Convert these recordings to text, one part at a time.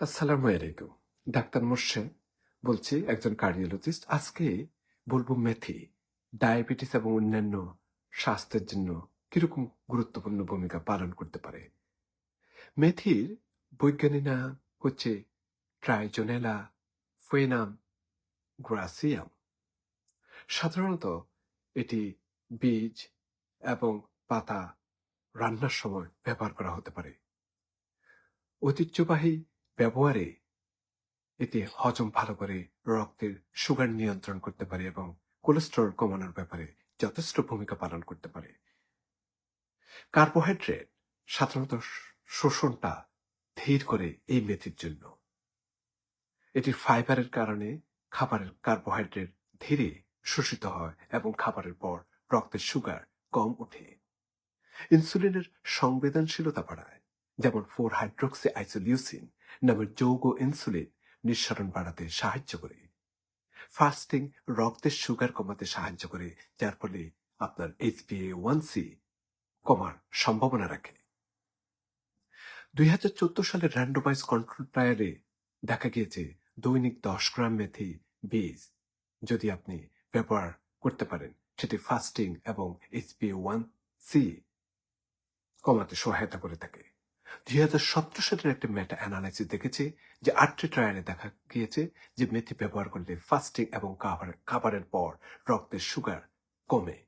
আসসালামু আলাইকুম। ডাক্তার মোর্শেদ বলছি, একজন কার্ডিওলজিস্ট। আজকে বলব মেথি, ডায়াবেটিস এবং অন্যান্য স্বাস্থ্যের জন্য কীরকম গুরুত্বপূর্ণ ভূমিকা পালন করতে পারে? মেথির বৈজ্ঞানিক নাম হচ্ছে ট্রাইজোনেলা ফেনাম গ্রাসিয়াম। সাধারণত এটি বীজ এবং পাতা রান্নার সময় ব্যবহার করা হতে পারে। ঐতিহ্যবাহী ব্যবহারে এতে হজম ভালো করে রক্তের সুগার নিয়ন্ত্রণ করতে পারে এবং কোলেস্টেরল কমানোর ব্যাপারে যথেষ্ট ভূমিকা পালন করতে পারে। কার্বোহাইড্রেট সাধারণত শোষণটা ধীর করে এই মেথির জন্য। এটির ফাইবারের কারণে খাবারের কার্বোহাইড্রেট ধীরে শোষিত হয় এবং খাবারের পর রক্তের সুগার কম ওঠে। ইনসুলিনের সংবেদনশীলতা বাড়ায়। যেমন ফোর হাইড্রোক্সি আইসোলিউসিন নামের যৌগ ইনসুলিন নিঃসরণ বাড়াতে সাহায্য করে। ফাস্টিং রক্তের সুগার কমাতে সাহায্য করে, যার ফলে আপনার এইচপিএ ওয়ান সি কমার সম্ভাবনা রাখে। দুই হাজার চোদ্দ সালের র্যান্ডোমাইজ কন্ট্রোল ট্রায়ালে দেখা গিয়েছে দৈনিক দশ গ্রাম মেথি বীজ। যদি আপনি ব্যবহার করতে পারেন, সেটি ফাস্টিং এবং এইচপিএ ওয়ান সি কমাতে সহায়তা করে থাকে। দুই হাজার সতেরো সালের একটি মেটা অ্যানালাইসিস দেখেছে যে আটটি ট্রায়ালে দেখা গিয়েছে যে মেথি ব্যবহার করলে ফাস্টিং এবং খাবার খাবারের পর রক্তের সুগার কমে।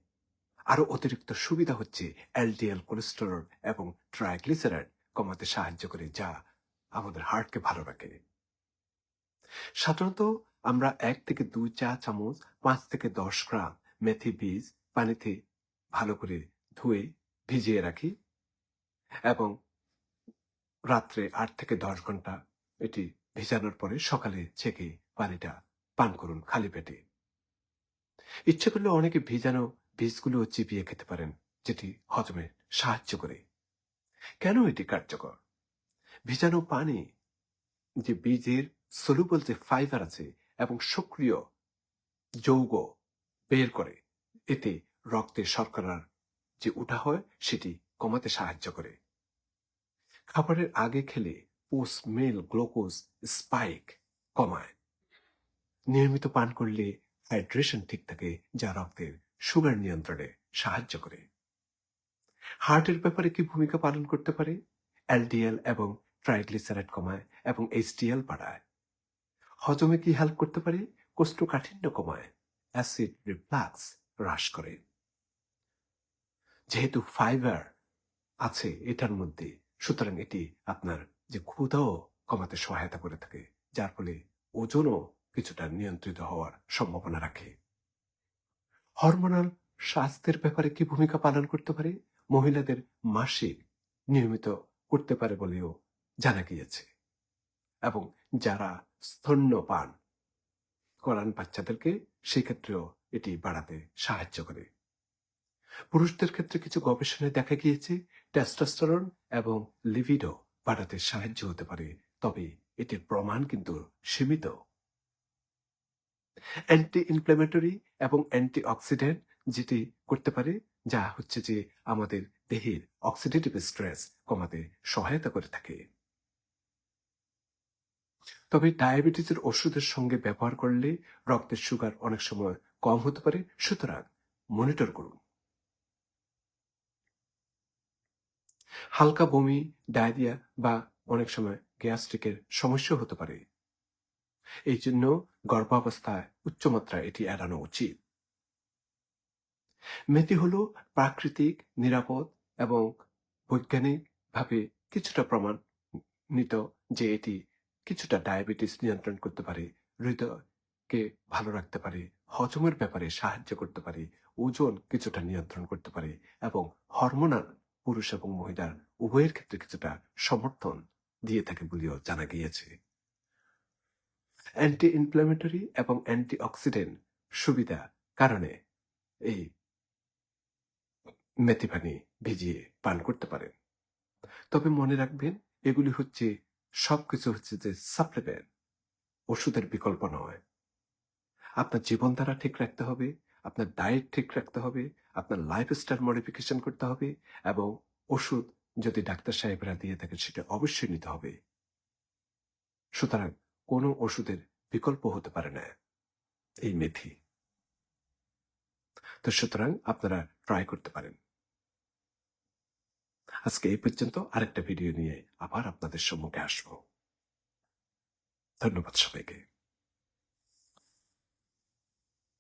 আরও অতিরিক্ত সুবিধা হচ্ছে এলডিএল কোলেস্টেরল এবং ট্রাইগ্লিসারাইড কমাতে সাহায্য করে, যা আমাদের হার্টকে ভালো রাখে। সাধারণত আমরা এক থেকে দুই চা চামচ, পাঁচ থেকে দশ গ্রাম মেথি বীজ পানিতে ভালো করে ধুয়ে ভিজিয়ে রাখি এবং রাত্রে আট থেকে দশ ঘণ্টা এটি ভিজানোর পরে সকালে ছেঁকে পানিটা পান করুন খালি পেটে। ইচ্ছে করলে অনেকে ভিজানো বীজগুলো চিপিয়ে খেতে পারেন, যেটি হজমে সাহায্য করে। কেন এটি কার্যকর? ভিজানো পানি যে বীজের সলুবল যে ফাইবার আছে এবং সক্রিয় যৌগ বের করে, এতে রক্তে শর্করার যে উঠা হয় সেটি কমাতে সাহায্য করে। খাবারের আগে খেলে পোস্ট মেল, গ্লুকোজ, স্পাইক কমায়। নিয়মিত পান করলে হাইড্রেশন ঠিক থাকে, যা রক্তের সুগার নিয়ন্ত্রণে সাহায্য করে। হার্টের ব্যাপারে কি ভূমিকা পালন করতে পারে? এলডিএল এবং ট্রাইগ্লিসারাইড কমায় এবং এইচডিএল বাড়ায়। হজমে কি হেল্প করতে পারে? কোষ্ঠকাঠিন্য কমায়। অ্যাসিড রিফ্লাক্স হ্রাস করে। যেহেতু ফাইবার আছে এটার মধ্যে সুতরাং এটি আপনার যে ক্ষুধাও কমাতে সহায়তা করে থাকে, যার ফলে ওজনও কিছুটা নিয়ন্ত্রিত হওয়ার সম্ভাবনা রাখে। হরমোনাল স্বাস্থ্যের ব্যাপারে কি ভূমিকা পালন করতে পারে? মহিলাদের মাসিক নিয়মিত করতে পারে বলেও জানা গিয়েছে। এবং যারা স্তন্য পান করান বাচ্চাদেরকে সেক্ষেত্রেও এটি বাড়াতে সাহায্য করে। পুরুষদের ক্ষেত্রে কিছু গবেষণায় দেখা গিয়েছে টেস্টোস্টেরন এবং লিভিডো বাড়াতে সাহায্য হতে পারে, তবে এটির প্রমাণ কিন্তু সীমিত। অ্যান্টি ইনফ্ল্যামেটরি এবং অ্যান্টি অক্সিডেন্ট যেটি করতে পারে, যা হচ্ছে যে আমাদের দেহের অক্সিডেটিভ স্ট্রেস কমাতে সহায়তা করে থাকে। তবে ডায়াবেটিসের ওষুধের সঙ্গে ব্যবহার করলে রক্তের সুগার অনেক সময় কম হতে পারে, সুতরাং মনিটর করুন। হালকা বমি, ডায়রিয়া বা অনেক সময় গ্যাস্ট্রিকের সমস্যা হতে পারে। এই জন্য গর্ভাবস্থায় উচ্চমাত্রায় এটি এড়ানো উচিত। মেথি হল প্রাকৃতিক, নিরাপদ এবং বৈজ্ঞানিকভাবে কিছুটা প্রমাণিত যে এটি কিছুটা ডায়াবেটিস নিয়ন্ত্রণ করতে পারে, হৃদয়কে ভালো রাখতে পারে, হজমের ব্যাপারে সাহায্য করতে পারে, ওজন কিছুটা নিয়ন্ত্রণ করতে পারে এবং হরমোনাল পুরুষ এবং মহিলার উভয়ের ক্ষেত্রে কিছুটা সমর্থন দিয়ে থাকে বলেও জানা গিয়েছে। অ্যান্টি ইনফ্ল্যামেটরি এবং অ্যান্টি অক্সিডেন্ট সুবিধা কারণে এই মেথি পানি ভিজিয়ে পান করতে পারেন। তবে মনে রাখবেন, এগুলি হচ্ছে, সবকিছু হচ্ছে যে সাপ্লিমেন্ট ওষুধের বিকল্প নয়। আপনার জীবনধারা ঠিক রাখতে হবে আপনার ডায়েট ঠিক রাখতে হবে, আপনার লাইফস্টাইল মডিফিকেশন করতে হবে এবং ওষুধ যদি ডাক্তার সাহেবরা দিয়ে থাকে সেটা অবশ্যই নিতে হবে। সুতরাং কোনো ওষুধের বিকল্প হতে পারে না এই মেথি। তো সুতরাং আপনারা ট্রাই করতে পারেন। আজকে এই পর্যন্ত আরেকটা ভিডিও নিয়ে আবার আপনাদের সম্মুখে আসব। ধন্যবাদ সবাইকে।